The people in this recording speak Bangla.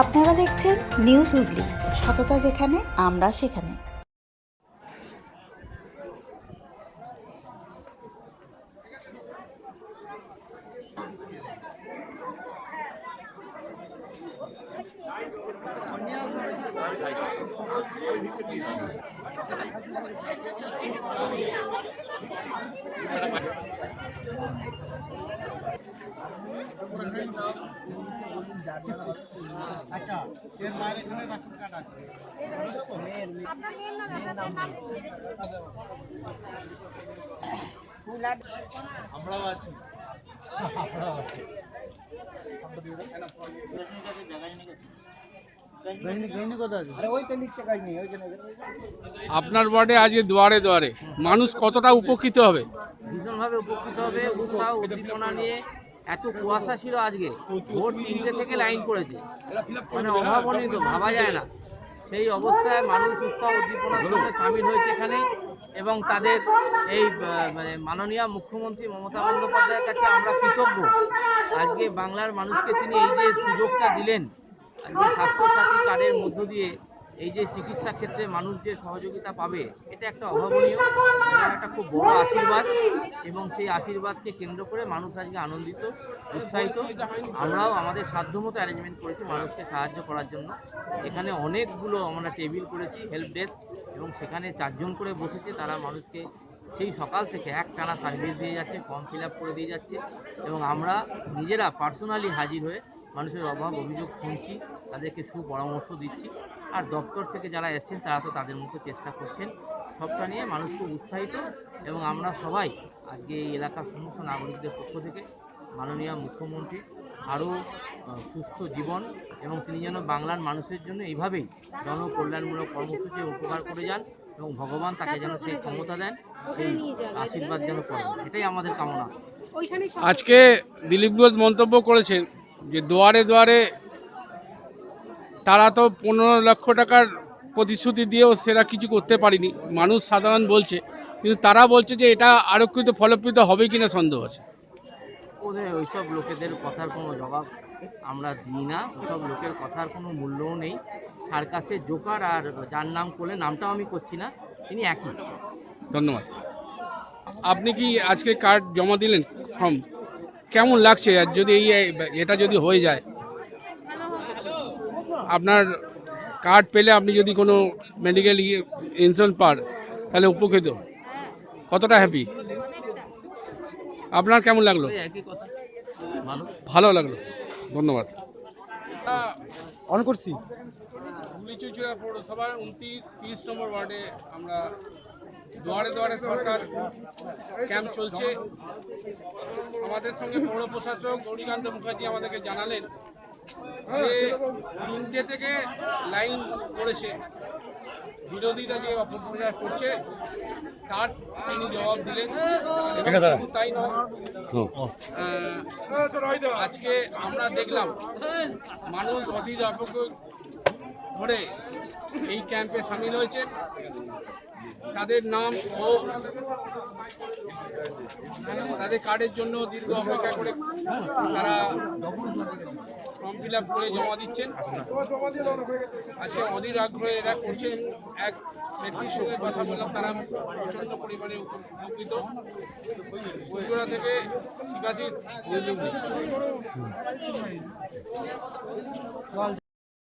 আপনারা দেখছেন নিউজ উগলি সততা যেখানে আমরা সেখানে। আপনার ওয়ার্ডে আজকে দুয়ারে দুয়ারে। মানুষ কতটা উপকৃত হবে? ভীষণভাবে উপকৃত হবে, উৎসাহ, উদ্দীপনা নিয়ে এত কুয়াশা ছিল আজকে। ভোর তিনটে থেকে লাইন পড়েছে। মানে অভাবনীয় ভাবা যায় না। সেই অবস্থায় মানুষ উৎসাহ উদ্দীপনার সঙ্গে সামিল হয়েছে এখানে এবং তাদের এই মানে মাননীয় মুখ্যমন্ত্রী মমতা বন্দ্যোপাধ্যায়ের কাছে আমরা কৃতজ্ঞ। আজকে বাংলার মানুষকে তিনি এই যে সুযোগটা দিলেন, আজকে স্বাস্থ্যসাথী কার্ডের মধ্য দিয়ে এই যে চিকিৎসা ক্ষেত্রে মানুষ যে সহযোগিতা পাবে, এটা একটা অভাবনীয় একটা খুব বড় আশীর্বাদ এবং সেই আশীর্বাদকে কেন্দ্র করে মানুষ আজকে আনন্দিত, উৎসাহিত। আমরাও আমাদের সাধ্যমতো অ্যারেঞ্জমেন্ট করেছি মানুষকে সাহায্য করার জন্য। এখানে অনেকগুলো আমরা টেবিল করেছি হেল্প ডেস্ক এবং সেখানে চারজন করে বসেছে। তারা মানুষকে সেই সকাল থেকে এক টানা সার্ভিস দিয়ে যাচ্ছে ফর্ম ফিল করে দিয়ে যাচ্ছে এবং আমরা নিজেরা পার্সোনালি হাজির হয়ে মানুষের অভাব, অভিযোগ শুনছি, তাদেরকে সুপরামর্শ দিচ্ছি। আর দপ্তর থেকে যারা এসছেন, তারা তো তাদের মতো চেষ্টা করছেন সবটা নিয়ে। মানুষ খুব উৎসাহিত এবং আমরা সবাই আজকে এই এলাকার সমস্ত নাগরিকদের পক্ষ থেকে মাননীয় মুখ্যমন্ত্রী আরও সুস্থ জীবন এবং তিনি যেন বাংলার মানুষের জন্য এইভাবেই জনকল্যাণমূলক কর্মসূচি উপকার করে যান এবং ভগবান তাকে যেন সেই ক্ষমতা দেন, সেই আশীর্বাদ যেন করেন এটাই আমাদের কামনা। আজকে দিলীপ ঘোষ মন্তব্য করেছেন যে দুয়ারে দুয়ারে তারা তো পনেরো লক্ষ টাকার প্রতিশ্রুতি দিয়েও সেরা কিছু করতে পারিনি। মানুষ সাধারণ বলছে কিন্তু তারা বলছে যে এটা আরক্ষিত ফলপ্রদ হবে কিনা সন্দেহ আছে। ওদের ওইসব লোকেদের কথার কোনো জবাব আমরা দিই না। ওসব লোকের কথার কোনো মূল্যও নেই। সার্কাসে জোকার আর যার নাম করলে নামটাও আমি করছি না তিনি একই। ধন্যবাদ। আপনি কি আজকে কার্ড জমা দিলেন? ফর্ম? কেমন লাগছে? আর যদি এই এটা যদি হয়ে যায় আপনার কার্ড পেলে আপনি যদি কোনো মেডিকেল ইন্স্যুরেন্স পান তাহলে উপকৃত কতটা হ্যাপি আপনার কেমন লাগল? ভালো লাগল। ধন্যবাদ। অন করছি। পৌরসভার উনত্রিশ তিরিশ নম্বর ওয়ার্ডে আমরা দুয়ারে দুয়ারে সরকার ক্যাম্প চলছে। আমাদের সঙ্গে পৌর প্রশাসক গৌরীকান্ত মুখার্জি আমাদেরকে জানালেন যে তিনটে থেকে লাইন করেছে বিরোধীরা যে অপপ্রচার করছে তার তিনি জবাব দিলেন। তাই নয় আজকে আমরা দেখলাম মানুষ অধীর অপেক্ষা ধরে এই ক্যাম্পে সামিল হয়েছে। তাদের নাম ও তাদের কার্ডের জন্য দীর্ঘ অপেক্ষা করে তারা ফর্ম ফিল আপ করে জমা দিচ্ছেন। আজকে অধীর আগ্রহে এরা করছেন। এক ব্যক্তির সঙ্গে কথা বললাম, তারা প্রচণ্ড পরিমাণে উপকৃত। উজ্জ্বলা থেকে নিউজ